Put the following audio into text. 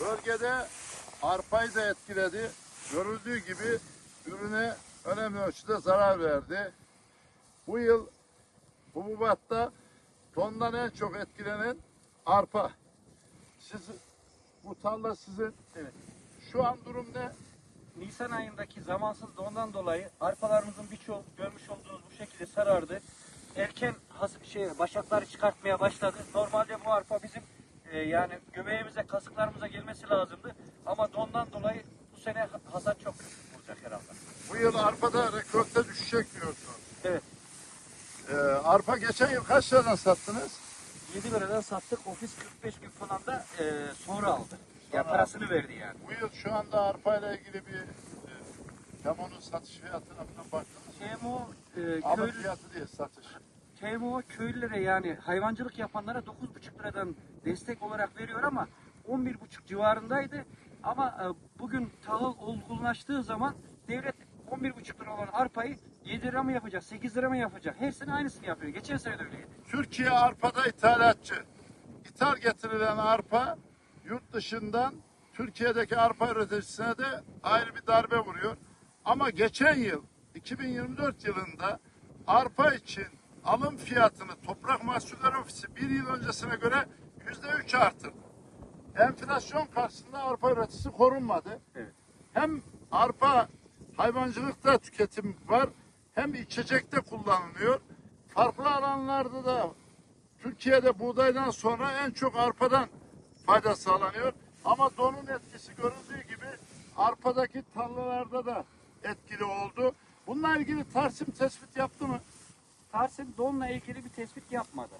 Bölgede arpayı da etkiledi. Görüldüğü gibi ürüne önemli ölçüde zarar verdi. Bu yıl hububatta tondan en çok etkilenen arpa. Siz, bu tarla sizin. Evet. Şu an durum ne? Nisan ayındaki zamansız dondan dolayı arpalarımızın birçoğu görmüş olduğunuz bu şekilde sarardı. Erken has şey başakları çıkartmaya başladı. Normalde bu arpa bizim e, yani göbeğimize, kasıklarımıza gelmesi lazımdı. Ama dondan dolayı bu sene ha- hasat çok kötü olacak herhalde. Bu yıl arpada rekorte düşecek diyorsunuz. Evet. Ee, arpa geçen yıl kaç liradan sattınız? 7 liradan sattık. Ofis 45 gün falan da e, sonra aldı. Ya parasını verdi yani. Bu yıl şu anda arpayla ilgili bir e, Temo'nun satış fiyatına falan baktınız. mı? KMO e, köylü, fiyatı değil satış. KMO köylülere yani hayvancılık yapanlara 9,5 liradan destek olarak veriyor ama 11,5 civarındaydı. Ama e, bugün tahıl olgunlaştığı zaman devlet 11,5 lira olan arpayı 7 lira mı yapacak, 8 lira mı yapacak? Her sene aynısını yapıyor. Geçen sene de öyleydi. Türkiye arpada ithalatçı. İthal getirilen arpa yurt dışından Türkiye'deki arpa üreticisine de ayrı bir darbe vuruyor. Ama geçen yıl 2024 yılında arpa için alım fiyatını Toprak Mahsulleri Ofisi bir yıl öncesine göre yüzde üç arttırdı. Enflasyon karşısında arpa üreticisi korunmadı. Evet. Hem arpa hayvancılıkta tüketim var hem içecekte kullanılıyor. Farklı alanlarda da Türkiye'de buğdaydan sonra en çok arpadan fayda sağlanıyor. Ama donun etkisi görüldüğü gibi arpadaki tarlalarda da etkili oldu. Bununla ilgili Tarsim tespit yaptı mı? Tarsim donla ilgili bir tespit yapmadı.